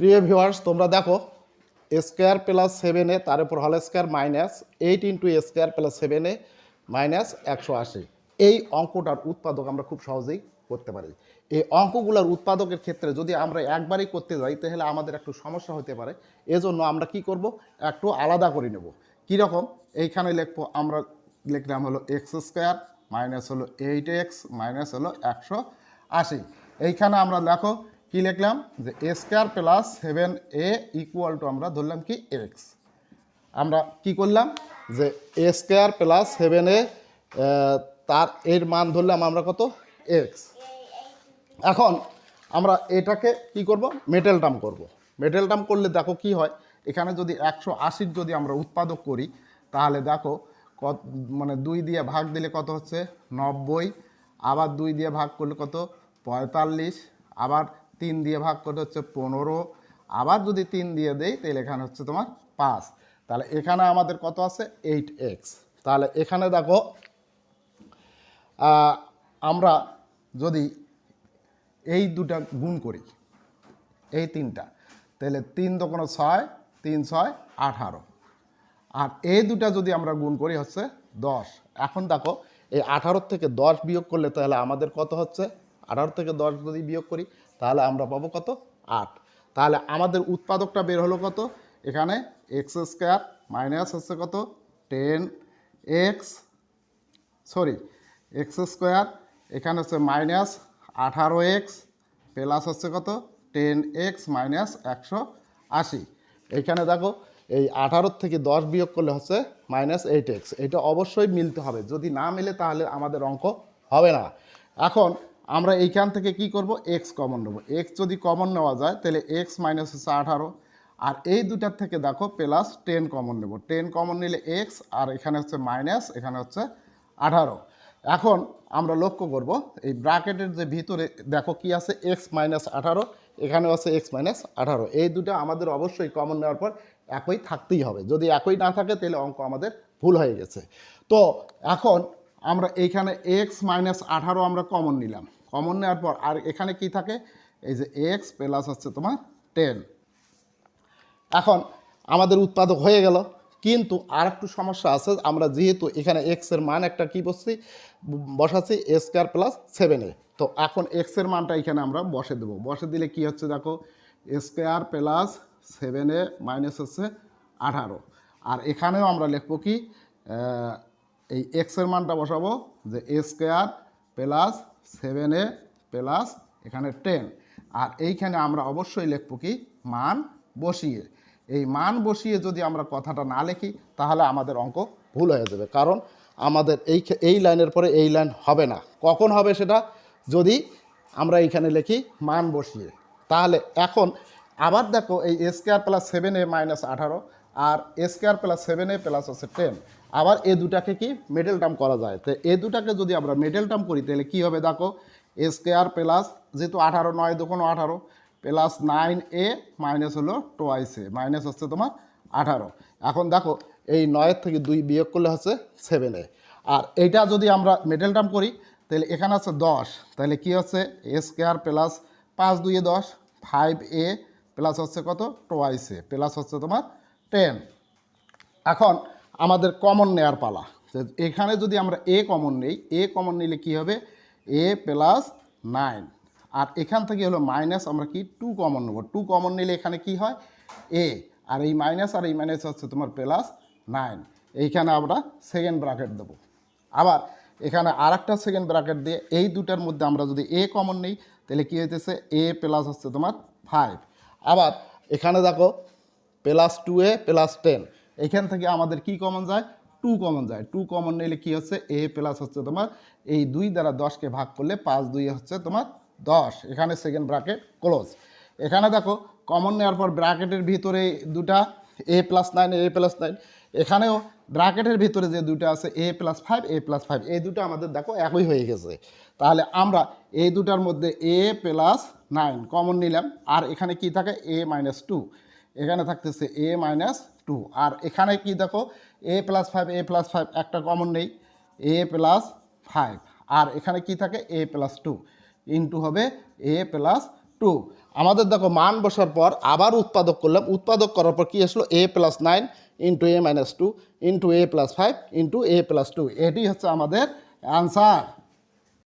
প্রিয় ভিউয়ার্স, তোমরা দেখো স্কোয়ার প্লাস সেভেনে তার উপর হল square minus eight into square plus সেভেনে মাইনাস একশো আশি। এই অঙ্কটার উৎপাদক আমরা খুব সহজেই করতে পারি। এই অঙ্কগুলোর উৎপাদকের ক্ষেত্রে যদি আমরা একবারই করতে যাই, তাহলে আমাদের একটু সমস্যা হতে পারে। এজন্য আমরা কি করব? একটু আলাদা করে নেব। কীরকম? এইখানে লিখব, আমরা লিখলাম হলো এক্স স্কোয়ার মাইনাস হলো এইট এক্স মাইনাস হলো একশো আশি। এইখানে আমরা দেখো কি লিখলাম? যে a square plus seven a equal to আমরা ধরলাম কি এক্স আমরা কি করলাম? যে a square plus seven a তার এর মান ধরলাম আমরা কত? এক্স এখন আমরা এটাকে কি করব? মেটেল টার্ম করব। মেটেল টার্ম করলে দেখো কি হয়? এখানে যদি একশো আশির যদি আমরা উৎপাদক করি, তাহলে দেখো কত মানে দুই দিয়ে ভাগ দিলে কত হচ্ছে? নব্বই। আবার দুই দিয়ে ভাগ করলে কত? পঁয়তাল্লিশ। আবার তিন দিয়ে ভাগ করলে হচ্ছে পনেরো। আবার যদি তিন দিয়ে দেই, তাহলে এখানে হচ্ছে তোমার পাঁচ। তাহলে এখানে আমাদের কত আছে? Eight x. তাহলে এখানে দেখো আমরা যদি এই দুটা গুণ করি, এই তিনটা, তাহলে তিন দোকানো ছয়, তিন ছয়, আঠারো। আর এই দুটা যদি আমরা গুণ করি হচ্ছে দশ। এখন দেখো, এই আঠারো থেকে দশ বিয়োগ করলে তাহলে আমাদের কত হচ্ছে? আঠারো থেকে দশ যদি বিয়োগ করি, তাহলে আমরা পাবো কত? আট। তাহলে আমাদের উৎপাদকটা বের হলো কত? এখানে এক্স স্কোয়ার মাইনাস হচ্ছে কত? Ten x sorry x square এখানে হচ্ছে মাইনাস আঠারো এক্স প্লাস হচ্ছে কত? টেন এক্স মাইনাস একশো আশি। এইখানে দেখো, এই আঠারোর থেকে দশ বিয়োগ করলে হচ্ছে মাইনাস এইট এক্স এটা অবশ্যই মিলতে হবে। যদি না মিলে, তাহলে আমাদের অঙ্ক হবে না। এখন আমরা এইখান থেকে কি করব? এক্স কমন নেব। এক্স যদি কমন নেওয়া যায়, তাহলে এক্স মাইনাস হচ্ছে আঠারো। আর এই দুটার থেকে দেখো প্লাস টেন কমন নেব। টেন কমন নিলে এক্স আর এখানে হচ্ছে মাইনাস এখানে হচ্ছে আঠারো। এখন আমরা লক্ষ্য করব, এই ব্রাকেটের যে ভিতরে দেখো কি আছে? এক্স মাইনাস আঠারো, এখানেও আছে এক্স মাইনাস আঠারো। এই দুটো আমাদের অবশ্যই কমন নেওয়ার পর একই থাকতেই হবে। যদি একই না থাকে, তাহলে অঙ্ক আমাদের ভুল হয়ে গেছে। তো এখন আমরা এইখানে এক্স মাইনাস আঠারো আমরা কমন নিলাম। কমন নেওয়ার পর আর এখানে কি থাকে? এই যে এক্স প্লাস হচ্ছে তোমার টেন এখন আমাদের উৎপাদক হয়ে গেল, কিন্তু আর একটু সমস্যা আছে, আমরা যেহেতু এখানে এক্সের মান একটা কি বসছি? বসাচ্ছি স্কোয়ার প্লাস সেভেনে তো এখন এক্সের মানটা এখানে আমরা বসে দেবো। বসে দিলে কি হচ্ছে দেখো? স্কোয়ার প্লাস সেভেনে মাইনাস হচ্ছে আঠারো। আর এখানেও আমরা লিখব কি? এই এক্সের মানটা বসাবো যে a square plus seven a plus এখানে টেন আর এইখানে আমরা অবশ্যই লিখব কি? মান বসিয়ে। এই মান বসিয়ে যদি আমরা কথাটা না লিখি, তাহলে আমাদের অঙ্ক ভুল হয়ে যাবে। কারণ আমাদের এই এই লাইনের পরে এই লাইন হবে না। কখন হবে সেটা যদি আমরা এইখানে লিখি মান বসিয়ে। তাহলে এখন আবার দেখো এই square plus seven a minus আঠারো আর square plus seven a plus হচ্ছে টেন আবার এ দুটাকে কি মিডল টার্ম করা যায়। তো এ দুটাকে যদি আমরা মেডেল টার্ম করি, তাহলে কী হবে দেখো? এ স্কোয়ার প্লাস যেহেতু আঠারো, নয় দুকোনো আঠারো প্লাস নাইন এ মাইনাস হলো টোয়াইস এ মাইনাস হচ্ছে তোমার আঠারো। এখন দেখো, এই নয়ের থেকে দুই বিয়োগ করলে হচ্ছে সেভেন এ আর এইটা যদি আমরা মেডেল টার্ম করি, তাহলে এখানে হচ্ছে দশ। তাহলে কি হচ্ছে? এ স্কোয়ার প্লাস পাঁচ দুইয়ে দশ ফাইভ এ প্লাস হচ্ছে কত? টোয়াইস এ প্লাস হচ্ছে তোমার টেন এখন আমাদের কমন নেয়ার পালা। এখানে যদি আমরা এ কমন নেই এ কমন নিলে কি হবে? এ প্লাস নাইন আর এখান থেকে হলো মাইনাস আমরা কি? টু কমন নেব। টু কমন নিলে এখানে কি হয়? এ আর এই মাইনাস আর এই মাইনাস হচ্ছে তোমার প্লাস নাইন এইখানে আমরা সেকেন্ড ব্র্যাকেট দেবো। আবার এখানে আর একটা সেকেন্ড ব্র্যাকেট দিয়ে এই দুটার মধ্যে আমরা যদি এ কমন নেই, তাহলে কী হইতেছে? এ প্লাস হচ্ছে তোমার ফাইভ আবার এখানে দেখো plus two a plus ten এইখান থেকে আমাদের কি কমন যায়? টু কমন যায়। টু কমন নিলে কি হচ্ছে? এ প্লাস হচ্ছে তোমার এই দুই দ্বারা দশকে ভাগ করলে পাঁচ দুই হচ্ছে তোমার দশ। এখানে সেকেন্ড ব্র্যাকেট ক্লোজ এখানে দেখো কমন নেওয়ার পর ব্র্যাকেটের ভিতরে দুটা a plus nine a plus nine এখানেও ব্র্যাকেটের ভিতরে যে দুটো আছে a plus five a plus five এই দুটো আমাদের দেখো একই হয়ে গেছে। তাহলে আমরা এই দুটার মধ্যে এ প্লাস নাইন কমন নিলাম। আর এখানে কি থাকে? এ মাইনাস টু এখানে থাকতেছে এ মাইনাস টু। আর এখানে কি দেখো a plus five a plus five একটা কমন নেই। এ প্লাস ফাইভ আর এখানে কি থাকে? এ প্লাস টু ইন্টু হবে এ প্লাস টু আমাদের দেখো, মান বসার পর আবার উৎপাদক করলাম। উৎপাদক করার পর কী আসলো? A plus nine into a minus two into a plus five into a plus two এটি হচ্ছে আমাদের অ্যান্সার